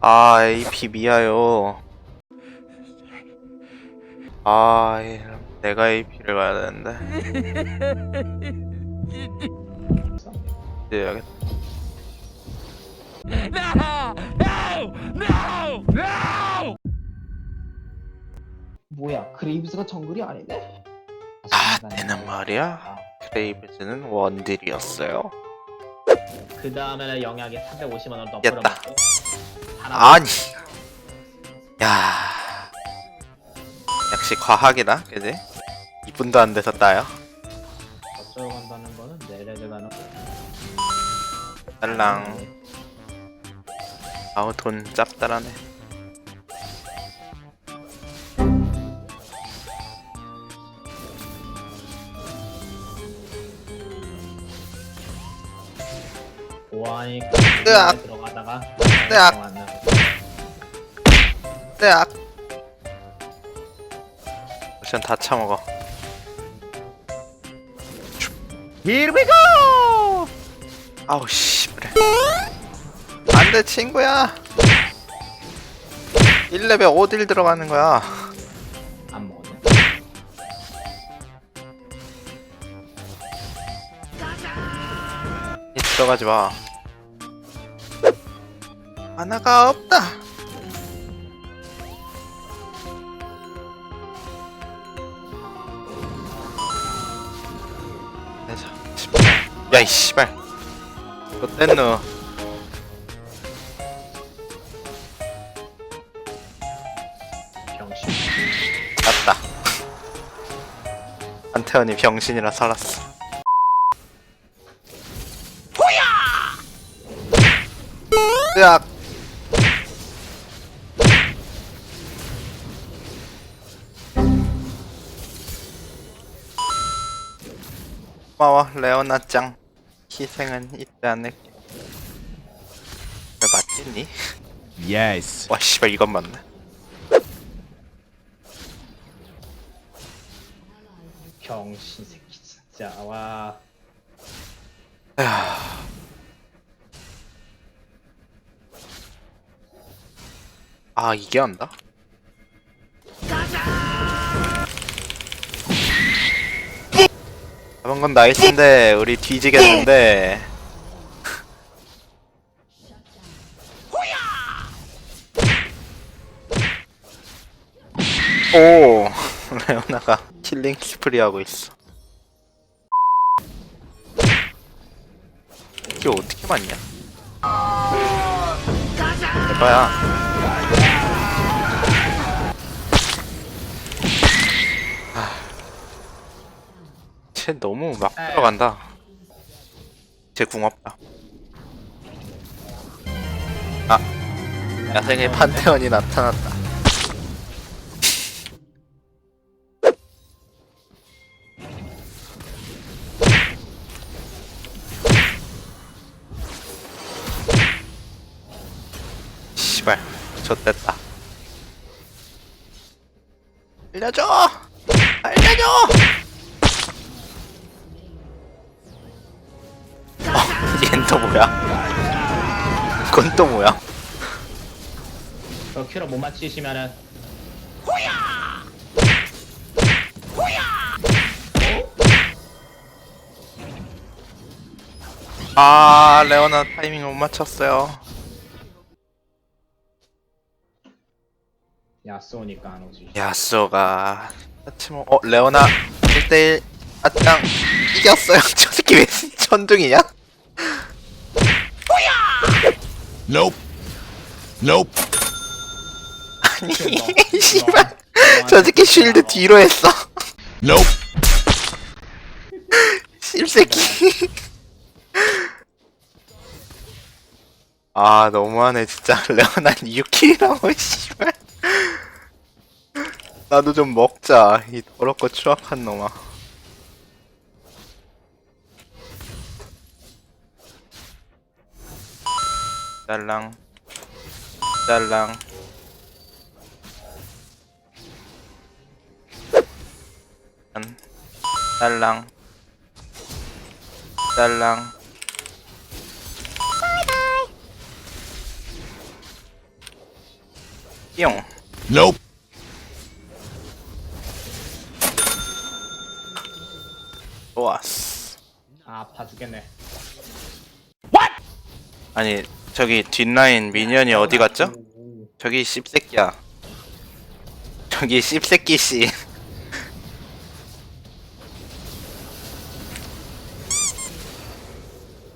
아 AP 미아요. 아 내가 AP를 가야 되는데. 이제 야겠다. 뭐야 그레이브스가 정글이 아니네? 아 내는 말이야? 크레이브즈는 원딜이었어요. 그 다음에는 영약에 350만원 더 깼다. 풀어먹고. 하나 아니 야 역시 과학이다 그지? 2분도 안 돼서 따요 어쩌고 간다는 거는 내려져 가는 딸랑 아우 돈 짭짤하네 보안이 으악. 들어가다가 으악. 뜨악 쿠션 다 처먹어 Here we go! 아우 씨 그래. 안돼 친구야. 1레벨 어딜 들어가는 거야? 안 먹었네. 이 들어가지 마. 하나가 없다 야이 씨발. 너 뗐누 병신 맞다. 한태원이 병신이라 살았어. 으악! 고마워 레오나 짱 희생은 잊지 않을게 왜 맞겠니? Yes. 와 씨발 이건 맞네 병신 새끼 진짜 와 아 이게 한다? 잡은 건 나이스인데 우리 뒤지겠는데. 오 레오나가 킬링 스프리 하고 있어. 이게 어떻게 맞냐? 대봐야 쟤 너무 막 들어간다. 쟤 궁합다. 아, 야생의 판테온이 나타났다. 씨발, 좆됐다. 알려줘! 어, 얜또 뭐야? 그건 또 뭐야? 저 큐로 못 맞히시면은 아, 레오나 타이밍 못 맞췄어요. 야쏘니까 안 오지 야쏘가 하치모 어 레오나 1대1 아짱 이겼어요. 저 새끼 왜 천둥이냐? Nope. Nope. 아니 씨발 저 새끼 쉴드 뒤로 했어. Nope. 씹새끼. 아 너무하네 진짜 레오나 6킬이라고 씨발. 나도 좀 먹자 이 더럽고 추악한 놈아. 짤랑. 짤랑. 짠 짤랑. 짤랑. 뿅 Nope. 좋았어. 아 아파 죽겠네. 아니 저기 뒷라인 미니언이 어디 갔죠? 오, 저기 씹새끼야 저기 씹새끼씨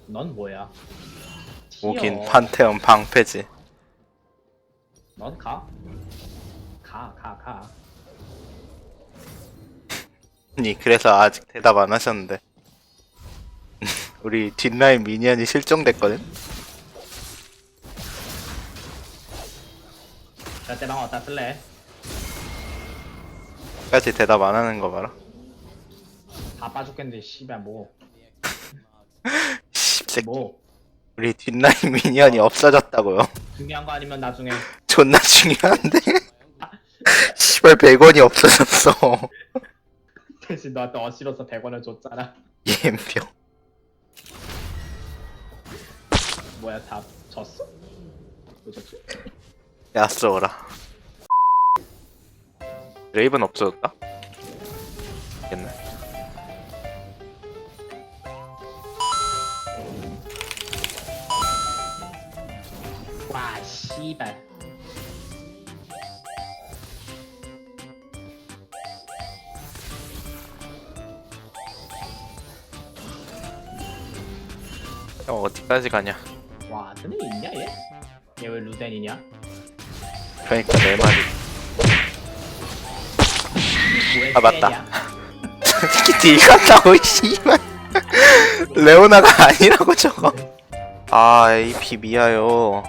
넌 뭐야 오긴. 판테온 방패지 넌 가? 가, 가, 가. 아니 그래서 아직 대답 안 하셨는데 우리 뒷라인 미니언이 실종됐거든? 때방 어디다 쓸래? 까지 대답 안 하는 거 봐라 바빠 죽겠는데, 씨발, 뭐. 씹새끼 뭐. 우리 뒷라인 미니언이 없어졌다고요 중요한 거 아니면 나중에. 존나 중요한데 씨발 100원이 없어졌어 대신 너한테 어시로서 100원을 줬잖아. 예병 뭐야, 다 졌어? 뭐 졌지? 야스오라 레이븐 없어졌다? 됐네 와, 씨발. 형 어디까지 가냐 와, 드네 있냐, 얘? 얘 왜 루덴이냐? 그러니까 내 말이. 왜 아, 맞다. 딜 같다고 씨발 레오나가 아니라고 저거. 아 AP 미아요?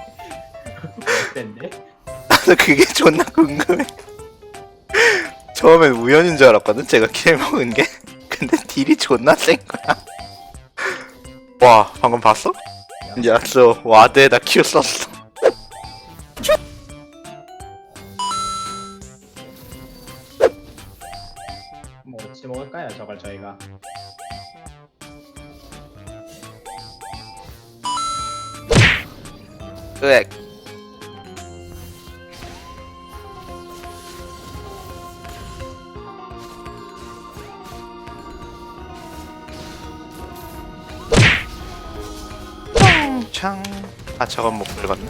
나도 그게 존나 궁금해. 처음엔 우연인 줄 알았거든 제가 킬 먹은 게. 근데 딜이 존나 센 거야. 와 방금 봤어? 야스 와드에다 큐 썼어 창 아 저건 못 긁었네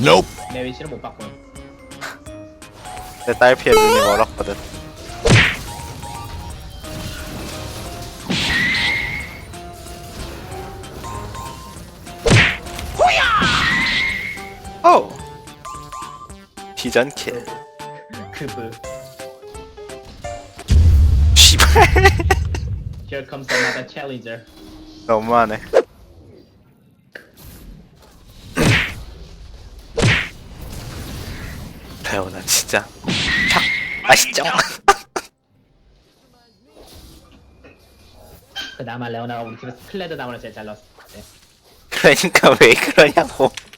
Nope. 내 위치를 못 바꾼. 내 딸피에 눈이 멀었거든 비전킬 그브. 씨발 Here comes another challenger. 너무하네 레오나 진짜 탁 맛있죠? 그나마 레오나가 우리 팀에서 클레드 나무를 제일 잘 넣었을 때. 그러니까 왜 그러냐고 이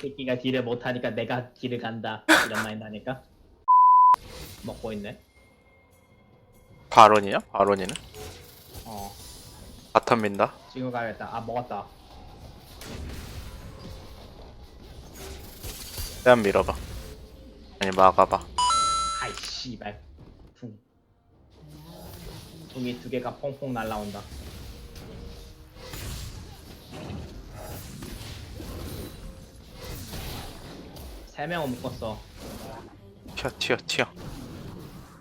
새끼가 딜을 못하니까 내가 딜을 간다. 이런 마인드 하니까. 먹고 있네. 바론이야? 바론이는? 어. 바텀 민다 지금 가야겠다. 아, 먹었다. 일단 밀어봐 아니 막아봐 아이, 씨발. 붕. 붕이 두 개가 퐁퐁 날라온다. 세 명은 묶었어. 튀어 튀어 튀어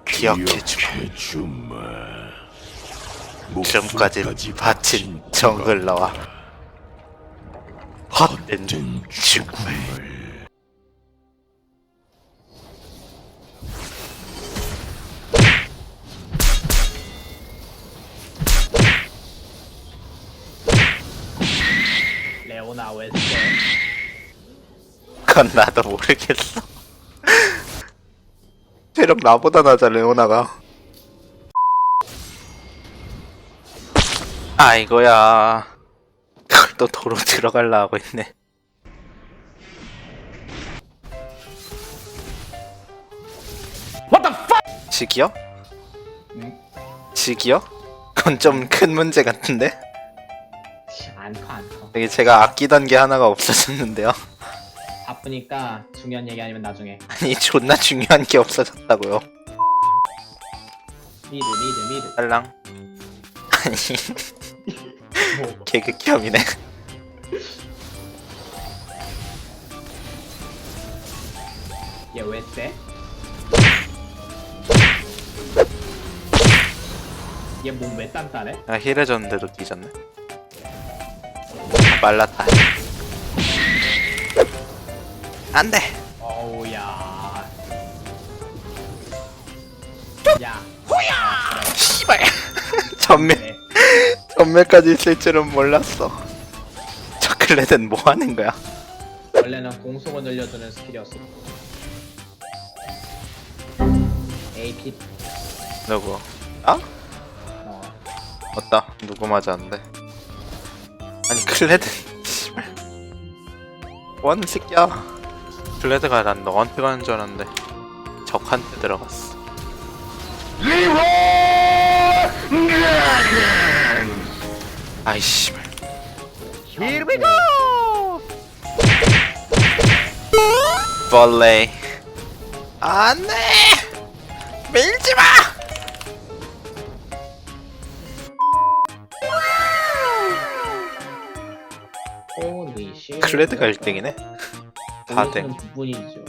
기억해주마 주마. 지금까지 바친 정글러와 헛된 죽음을 레오나 웨스트. 그건 나도 모르겠어 체력 나보다 낮아 레오나가 아 이거야 그걸 또 도로 들어갈라 하고 있네 What the fuck? 직이요? 응? 직이요? 그건 좀 큰 문제 같은데? 안커 안커 되게 제가 아끼던 게 하나가 없어졌는데요. 바쁘니까 중요한 얘기 아니면 나중에 아니 존나 중요한 게 없어졌다고요. 미드 미드 미드 딸랑. 아니 뭐 개그 겸이네. 얘 왜 쎄? 얘 몸왜 딴딴해? 아 힐해줬는데도 뒤졌네. 아, 말랐다. 안돼. 어우 야. 야. 씨발. 전멸 네. 전멸까지 있을 줄은 몰랐어. 저 클레드는 뭐 하는 거야? 원래는 공속을 늘려주는 스킬이었어. AP 누구? 아? 어 맞다. 누구 맞았는데? 아니 클레드. 씨발. 뭐 하는 새끼야? 클레드가 난 너한테 가는 줄 알았는데 적한테 들어갔어. 아이 씨발. Here we go. 벌레. 안돼. 밀지 마. 클레드가 1등이네. 다 돼. 두 분이죠.